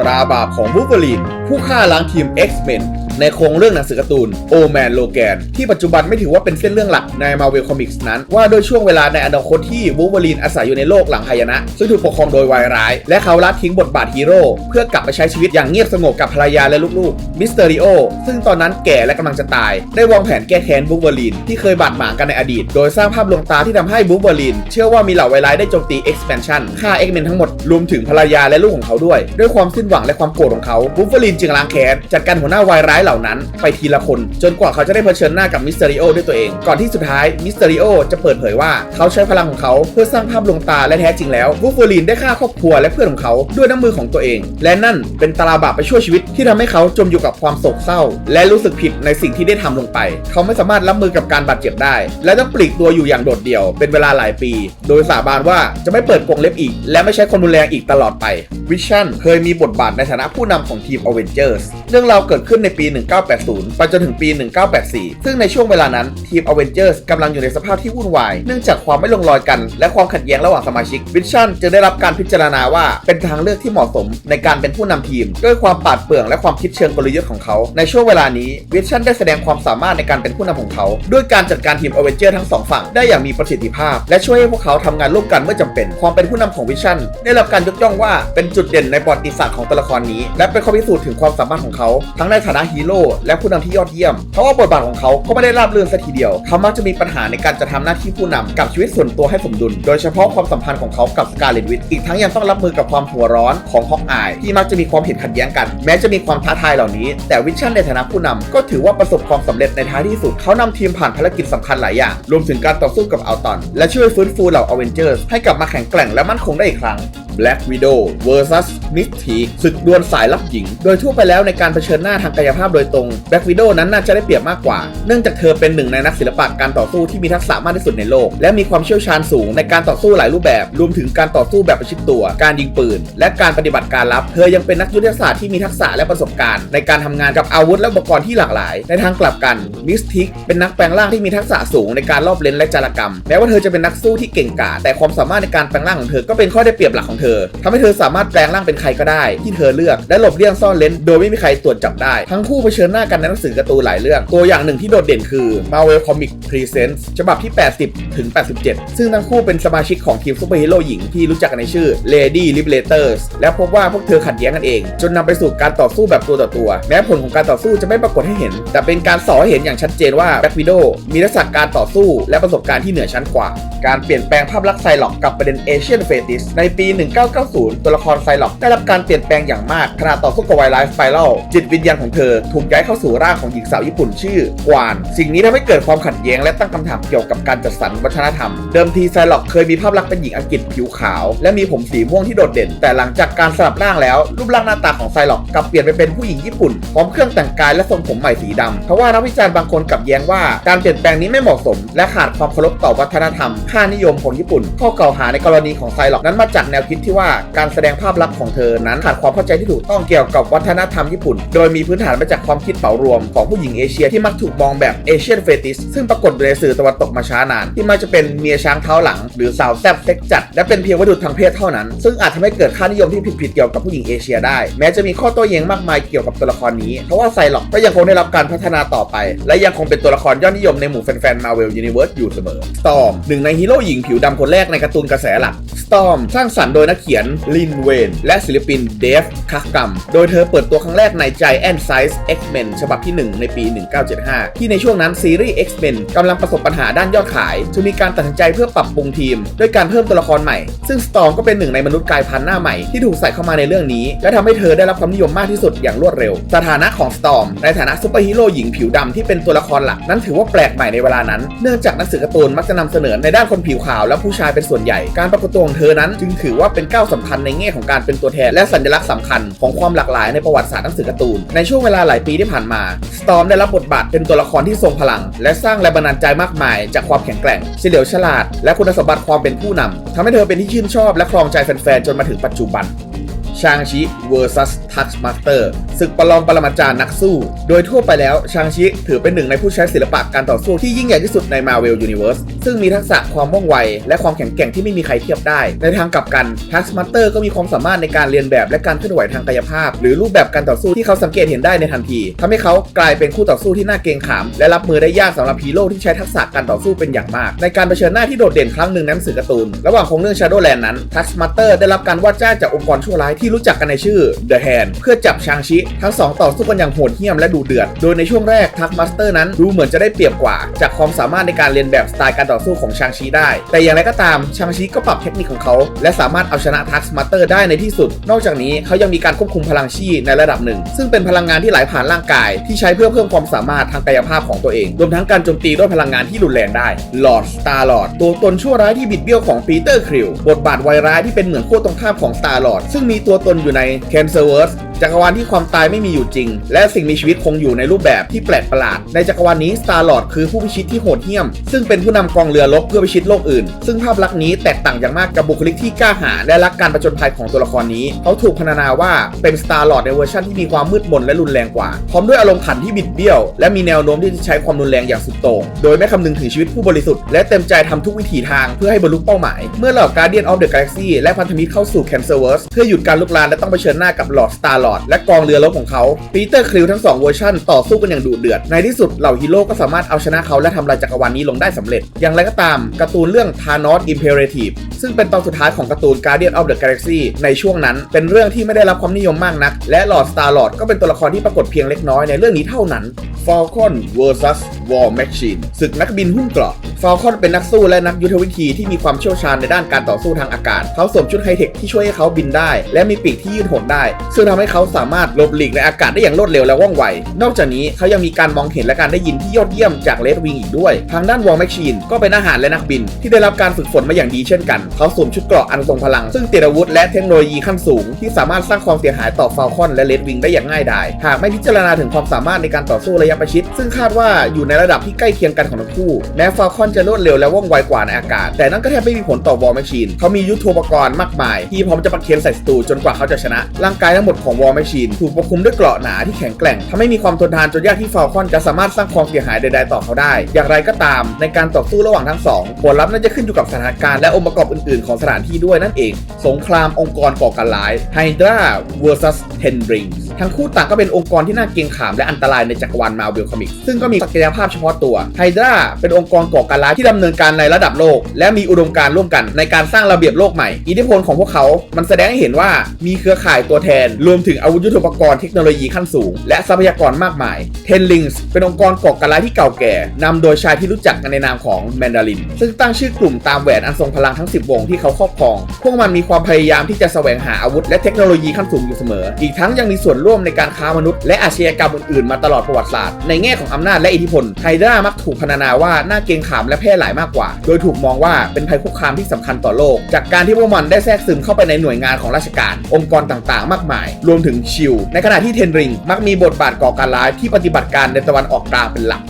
ตราบาปของวูเวอรีนผู้ฆ่าล้างทีม X-Men ในโครงเรื่องหนังสือการ์ตูน o m a n Logan ที่ปัจจุบันไม่ถือว่าเป็นเส้นเรื่องหลักใน Marvel Comics นั้น ว่าโดยช่วงเวลาในอนาคตที่วูเวอรีนอาศัยอยู่ในโลกหลังหายนะ ซึ่งถูกปกครองโดยวายร้าย และเขาละทิ้งบทบาทฮีโร่เพื่อกลับไปใช้ชีวิตอย่างเงียบสงบกับภรรยาและลูกๆมิสเตอริโอซึ่งตอนนั้นแก่และกำลังจะตาย ได้วางแผนแก้แค้นวูเวอรีนที่เคยบาดหมางกันในอดีต โดยสร้างภาพลวงตาที่ทำให้วูเวอรีนเชื่อว่ามีเหล่าวายร้ายได้โจมตี Expansion ฆ่า X-Men ทั้งหมดรวมถึงภรรยาและลูกของเขาด้วย ด้วยความสิ้นหวังและความโกรธของเขาวูเวอรีนจึงล้างแค้นจัดการหัวหน้าวายร้ายเหล่านั้นไปทีละคน จนกว่าเขาจะได้เผชิญหน้ากับมิสเตอริโอด้วยตัวเอง ก่อนที่สุดท้ายมิสเตอริโอจะเปิดเผยว่าเขาใช้พลังของเขาเพื่อสร้างภาพลวงตาและแท้จริงแล้ววูฟเวอรีนได้ฆ่าครอบครัวและเพื่อนของเขาด้วยน้ำมือของตัวเอง และนั่นเป็นตราบาปไปชั่วชีวิตที่ทำให้เขาจมอยู่กับความโศกเศร้า และรู้สึกผิดในสิ่งที่ได้ทำลงไป เขาไม่สามารถรับมือกับการบาดเจ็บได้ และต้องปลีกตัวอยู่อย่างโดดเดี่ยว เป็นเวลาหลายปี โดยสาบานว่าจะไม่เปิดกรงเล็บอีก และไม่ใช้คนรุนแรงอีกตลอดไปวิชั่นเคยมีบทบาทในฐานะผู้นำของทีม Avengers เรื่องราวเกิดขึ้นในปี1980 ไปจนถึงปี 1984 ซึ่งในช่วงเวลานั้นทีม Avengers กำลังอยู่ในสภาพที่วุ่นวาย เนื่องจากความไม่ลงรอยกัน และความขัดแย้งระหว่างสมาชิกวิชั่นจึงได้รับการพิจารณาว่าเป็นทางเลือกที่เหมาะสมในการเป็นผู้นำทีม ด้วยความปาดเปรื่องและความคิดเชิงกลยุทธ์ของเขา ในช่วงเวลานี้วิชั่นได้แสดงความสามารถในการเป็นผู้นำของเขา ด้วยการจัดการทีม Avengers ทั้งสองฝั่งได้อย่างมีประสิทธิภาพ และช่วยให้พวกเขาทำงานร่วมกันเมื่อจำเป็น ความเป็นผู้นำของวิชั่นได้รับการยกย่องว่าเป็นจุดเด่นในประวัติศาสตร์ของตัวละครนี้ และเป็นข้อพิสูจน์ถึงความสามารถของเขาทั้งในฐานะฮีโร่และผู้นำที่ยอดเยี่ยมเพราะว่าบทบาทของเขาก็ไม่ได้ราบรื่นสัทีเดียว เขามักจะมีปัญหาในการจะทำหน้าที่ผู้นำกับชีวิตส่วนตัวให้สมดุล โดยเฉพาะความสัมพันธ์ของเขากับสกาเลตวิทอีกทั้งยังต้องรับมือกับความหัวร้อนของฮอกอายที่มักจะมีความเห็นขัดแย้งกัน แม้จะมีความท้าทายเหล่านี้ แต่วิชั่นในฐานะผู้นำก็ถือว่าประสบความสำเร็จในท้ายที่สุด เขานำทีมผ่านภารกิจสำคัญหลายอย่าง รวมถึงการต่อสู้กับอัลตันและช่วยฟื้นฟูเหล่าอเวนเจอร์สให้กลับมาแข็งแกร่งและมั่นคงได้อีกครั้ง Black Widow vs Mystique ศึกดวลสายลับหญิง โดยทั่วไปแล้วในการเผชิญหน้าทางกายภาพโดยตรง Black Widow นั้นน่าจะได้เปรียบมากกว่า เนื่องจากเธอเป็นหนึ่งในนักศิลปะการต่อสู้ที่มีทักษะมากที่สุดในโลก และมีความเชี่ยวชาญสูงในการต่อสู้หลายรูปแบบ รวมถึงการต่อสู้แบบประชิดตัว การยิงปืน และการปฏิบัติการลับ เธอยังเป็นนักยุทธศาสตร์ที่มีทักษะและประสบการณ์ ในการทำงานกับอาวุธและอุปกรณ์ที่หลากหลาย ในทางกลับกัน Mystique เป็นนักแปลงร่างที่มีทักษะสูงในการรอบเลนและจารกรรม แม้ว่าเธอจะเป็นนักสู้ที่เก่งกาจแต่ความสามารถในการแปลงร่างของเธอก็เป็นข้อได้เปรียบหลักของเธอทำให้เธอสามารถแปลงร่างเป็นใครก็ได้ ที่เธอเลือกและหลบเลี่ยงซ่อนเลนโดยไม่มีใครตรวจจับได้ ทั้งคู่เผชิญหน้ากันในหนังสือการ์ตูนหลายเรื่อง ตัวอย่างหนึ่งที่โดดเด่นคือ Marvel Comic Presents ฉบับที่ 80 ถึง 87 ซึ่งทั้งคู่เป็นสมาชิกของทีมซูเปอร์ฮีโร่หญิงที่รู้จักกันในชื่อ Lady Liberators และพบว่าพวกเธอขัดแย้งกันเอง จนนำไปสู่การต่อสู้แบบตัวต่อตัว แม้ผลของการต่อสู้จะไม่ปรากฏให้เห็น แต่เป็นการสอให้เห็นอย่างชัดเจนว่า Black Widow มีทักษะการต่อสู้และประสบการณ์ที่เหนือชั้นกว่า การเปลี่ยนแปลงภาพลักษณ์ไซล็อกกับประเด็นเอเชียนเฟติสในปี1990 ตัวละครไซล็อกได้รับการเปลี่ยนแปลงอย่างมากขณะต่อสู้กับไวไลฟ์สไปรัลจิตวิญญาณของเธอถูกย้ายเข้าสู่ร่างของหญิงสาวญี่ปุ่นชื่อกวาน สิ่งนี้ทำให้เกิดความขัดแย้งและตั้งคำถามเกี่ยวกับการจัดสรรวัฒนธรรม เดิมทีไซล็อกเคยมีภาพลักษณ์เป็นหญิงอังกฤษผิวขาว และมีผมสีม่วงที่โดดเด่น แต่หลังจากการสลับร่างแล้ว รูปร่างหน้าตาของไซล็อกกลับเปลี่ยนไปเป็นผู้หญิงญี่ปุ่นพร้อมเครื่องแต่งกายและทรงผมใหม่สีดำเพราะว่านักวิจารณ์บางคนกลับแย้งว่าการเปลี่ยนแปลงนี้ไม่เหมาะสม และขาดความเคารพต่อวัฒนธรรมค่านิยมของญี่ปุ่น ข้อกล่าวหาในกรณีของไซล็อกนั้นมาจากแนวคิดที่ว่าการแสดงภาพลักษณ์ของเธอนั้นขาดความเข้าใจที่ถูกต้องเกี่ยวกับวัฒนธรรมญี่ปุ่น โดยมีพื้นฐานมาจากความคิดเป๋ารวมของผู้หญิงเอเชียที่มักถูกมองแบบเอเชียนเฟติสซึ่งปรากฏในสื่อตะวันตกมาช้านาน ที่มักจะเป็นเมียช้างเท้าหลัง หรือสาวแซ่บเซ็กจัด และเป็นเพียงวัตถุทางเพศเท่านั้น ซึ่งอาจทำให้เกิดค่านิยมที่ผิดๆเกี่ยวกับผู้หญิงเอเชียได้ แม้จะมีข้อโต้แย้งมากมายเกี่ยวกับตัวละครนี้เพราะว่าไซล็อกก็ยังคงได้รับการพัฒนาต่อไป และยังคงเป็นตัวละครยอดนิยมในหมู่แฟนๆ Marvel Universe อยู่เสมอ Storm หนึ่งในฮีโร่หญิงผิวดำคนแรกในการ์ตูนกระแสหลัก Storm สร้างสรรค์โดยนักเขียนลินเวน และศิลปินเดฟคักกัม โดยเธอเปิดตัวครั้งแรกใน Giant Size X-Men ฉบับที่ 1 ในปี 1975 ที่ในช่วงนั้นซีรีส์ X-Men กำลังประสบปัญหาด้านยอดขายจึงมีการตัดสินใจเพื่อปรับปรุงทีม ด้วยการเพิ่มตัวละครใหม่ ซึ่ง Storm ก็เป็นหนึ่งในมนุษย์กายพันธุ์หน้าใหม่ที่ถูกใส่เข้ามาในเรื่องนี้ และทำให้เธอได้รับความนิยมมากที่สุดอย่างรวดเร็ว สถานะของ Storm ในฐานะซูเปอร์ฮีโร่หญิงผิวดำที่เป็นตัวละครหลักนั้นถือว่าแปลกใหม่ในเวลานั้น เนื่องจากหนังสือการ์ตูนมักจะนำเสนอในด้านคนผิวขาวและผู้ชายเป็นส่วนใหญ่ การปรากฏตัวของเธธอนั้น จึงถือว่าเป็นก้าวสำคัญในแง่ของการเป็นตัวแทน และสัญลักษณ์สำคัญของความหลากหลายในประวัติศาสตร์หนังสือการ์ตูน ในช่วงเวลาหลายปีที่ผ่านมา Storm ได้รับบทบาทเป็นตัวละครที่ทรงพลัง และสร้างแรงบันดาลใจมากมาย จากความแข็งแกร่งเฉลียวฉลาด และคุณสมบัติความเป็นผู้นำทำให้เธอเป็นที่ชื่นชอบและครองใจแฟนๆจนมาถึงปัจจุบันชางชิ vs Tax Master ศึกประลองปรมาจารย์นักสู้ โดยทั่วไปแล้วชางชิถือเป็นหนึ่งในผู้ใช้ศิลปะการต่อสู้ที่ยิ่งใหญ่ที่สุดใน Marvel Universe ซึ่งมีทักษะความว่องไว และความแข็งแกร่งที่ไม่มีใครเทียบได้ ในทางกลับกัน Tax Master ก็มีความสามารถในการเรียนแบบและการเคลื่อนไหวทางกายภาพ หรือรูปแบบการต่อสู้ที่เขาสังเกตเห็นได้ในทันทีทำให้เขากลายเป็นคู่ต่อสู้ที่น่าเกรงขาม และรับมือได้ยากสำหรับฮีโร่ที่ใช้ทักษะการต่อสู้เป็นอย่างมาก ในการเผชิญหน้าที่โดดเด่นครั้งหนึ่งในหนังสือการ์ตูนระหว่างของเรื่อง Shadowland นั้น Tax Master ได้รับการว่าจ้างจากองค์กรชั่วร้ายที่รู้จักกันในชื่อ The Hand เพื่อจับชางชิทั้งสองต่อสู้กันอย่างโหดเหี้ยมและดุเดือดโดยในช่วงแรก Tax Master นั้นดูเหมือนจะได้เปรียบกว่า จากความสามารถในการเรียนแบบสไตล์การต่อสู้ของชางชิได้ แต่อย่างไรก็ตามชางชิก็ปรับเทคนิคของเขา และสามารถเอาชนะ Tax Master ได้ในที่สุด นอกจากนี้เขายังมีการควบคุมพลังชีในระดับหนึ่ง ซึ่งเป็นพลังงานที่ไหลผ่านร่างกาย ที่ใช้เพื่อเพิ่มความสามารถทางกายภาพของตัวเอง รวมทั้งการโจมตีด้วยพลังงานที่รุนแรงได้ Lord Star Lord ตัวตนชั่วร้ายที่บิดเบี้ยวของปีเตอร์คริลบทบาทวายร้ายที่เป็นเหมือนขั้วตรงข้ามของ Star Lord ซึ่งมีตัวตนอยู่ใน c a n c e r v e r s e จักรวาลที่ความตายไม่มีอยู่จริง และสิ่งมีชีวิตคงอยู่ในรูปแบบที่แปลกประหลาด ในจักรวาลนี้ Star Lord คือผู้พิชิตที่โหดเหี้ยม ซึ่งเป็นผู้นำกองเรือรบเพื่อพิชิตโลกอื่น ซึ่งภาพลักษณ์นี้แตกต่างอย่างมากกับบุคลิกที่กล้าหาญและรักการประจนภัยของตัวละครนี้ เขาถูกพรรณนาว่าเป็น Star Lord ในเวอร์ชันที่มีความมืดมนและรุนแรงกว่า พร้อมด้วยอารมณ์ขันที่บิดเบี้ยว และมีแนวโน้มที่จะใช้ความรุนแรงอย่างสุดโต่ง โดยไม่คำนึงถึงชีวิตผู้บริสุทธิ์และเต็มใจทำทุกวิถีทางเพื่อให้บรรลุเป้าหมาย เมื่อเหล่า Guardian of the Galaxy และพันธมิตรเข้าสู่ Cancerverse เพื่อหยุดการลุกลามและต้องเผชิญหน้ากับ Lord Star Lord และกองเรือรบของเขาปีเตอร์คริลทั้งสองเวอร์ชันต่อสู้กันอย่างดุเดือด ในที่สุดเหล่าฮีโร่ก็สามารถเอาชนะเขาและทำลายจักรวาลนี้ลงได้สำเร็จ อย่างไรก็ตามการ์ตูนเรื่อง Thanos Imperative ซึ่งเป็นตอนสุดท้ายของการ์ตูน Guardian of the Galaxy ในช่วงนั้นเป็นเรื่องที่ไม่ได้รับความนิยมมากนัก และ Lord Star Lord ก็เป็นตัวละครที่ปรากฏเพียงเล็กน้อยในเรื่องนี้เท่านั้น Falcon vs War Machine ศึกนักบินหุ้มเกราะ Falcon เป็นนักสู้และนักยุทธวิธีที่มีความเชี่ยวชาญในด้านการต่อสู้ทางอากาศ เขาสวมชุดไฮเทคที่ช่วยให้เขาบินได้ และมีปีกที่ยืดหดได้ ซึ่งทำให้เขาสามารถหลบหลีกในอากาศได้อย่างรวดเร็วและว่องไว นอกจากนี้เขายังมีการมองเห็นและการได้ยินที่ยอดเยี่ยมจากเลดวิงอีกด้วย ทางด้าน War Machine ก็เป็นอาหารและนักบิน ที่ได้รับการฝึกฝนมาอย่างดีเช่นกัน เขาสวมชุดเกราะอันทรงพลัง ซึ่งเตียมอาวุธและเทคโนโลยีขั้นสูง ที่สามารถสร้างความเสียหายต่อ Falcon และ Red Wing ได้อย่างง่ายดาย หากไม่พิจารณาถึงความสามารถในการต่อสู้ระยะประชิด ซึ่งคาดว่าอยู่ในระดับที่ใกล้เคียงกันของทั้งคู่แม้ Falcon จะรวดเร็วและว่องไวกว่าในอากาศ แต่นั่นก็แทบไม่มีผลต่อ War Machine เขามียุทโธปกรณ์มากมาย ที่พร้อมจะประเคนใส่ศัตรูจนกว่าเขาจะชนะ ร่างกายทั้งหมดของ War Machine ถูกปกคลุมด้วยเกราะหนาที่แข็งแกร่งทำให้มีความทนทานจนยากที่ Falcon จะสามารถสร้างความเสียหายใดๆต่อเขาได้ อย่างไรก็ตาม ในการต่อสู้ระหว่างทั้งสองผลลัพธ์น่าจะขึ้นอยู่กับสถานการณ์และองค์ประกอบอื่นๆ ของสถานที่ด้วยนั่นเอง สงครามองค์กรก่อการร้าย Hydra vs Ten Rings ทั้งคู่ต่างก็เป็นองค์กรที่น่าเกรงขามและอันตรายในจักรวาล Marvel Comics ซึ่งก็มีศักยภาพเฉพาะตัว Hydra เป็นองค์กรก่อการร้ายที่ดำเนินการในระดับโลก และมีอุดมการณ์ร่วมกันในการสร้างระเบียบโลกใหม่ อิทธิพลของพวกเขา มันแสดงให้เห็นว่ามีเครือข่ายตัวแทนรวมถึงอาวุธยุทโธปกรณ์เทคโนโลยีขั้นสูง และทรัพยากรมากมาย Ten Rings เป็นองค์กรก่อการร้ายที่เก่าแก่นำโดยชายที่รู้จักกันในนามของแมนดาริน ซึ่งตั้งชื่อกลุ่มตามแหวนอันทรงพลังทั้ง 10 วงที่เขาครอบครอง พวกมันมีความพยายามที่จะแสวงหาอาวุธและเทคโนโลยีขั้นสูงอยู่เสมอ อีกทั้งยังมีส่วนร่วมในการค้ามนุษย์และอาชญากรรมอื่นๆ มาตลอดประวัติศาสตร์ ในแง่ของอำนาจและอิทธิพลไฮดรามักถูกพรรณนาว่าน่าเกรงขามและแพร่หลายมากกว่า โดยถูกมองว่าเป็นภัยคุกคามที่สำคัญต่อโลก จากการที่พวกมันได้แทรกซึมเข้าไปในหน่วยงานของราชการ องค์กรต่างๆ มากมาย รวมถึงชิลในขณะที่เทนริงมักมีบทบาทก่อการร้ายที่ปฏิบัติการในตะวันออกกลางเป็นหลัก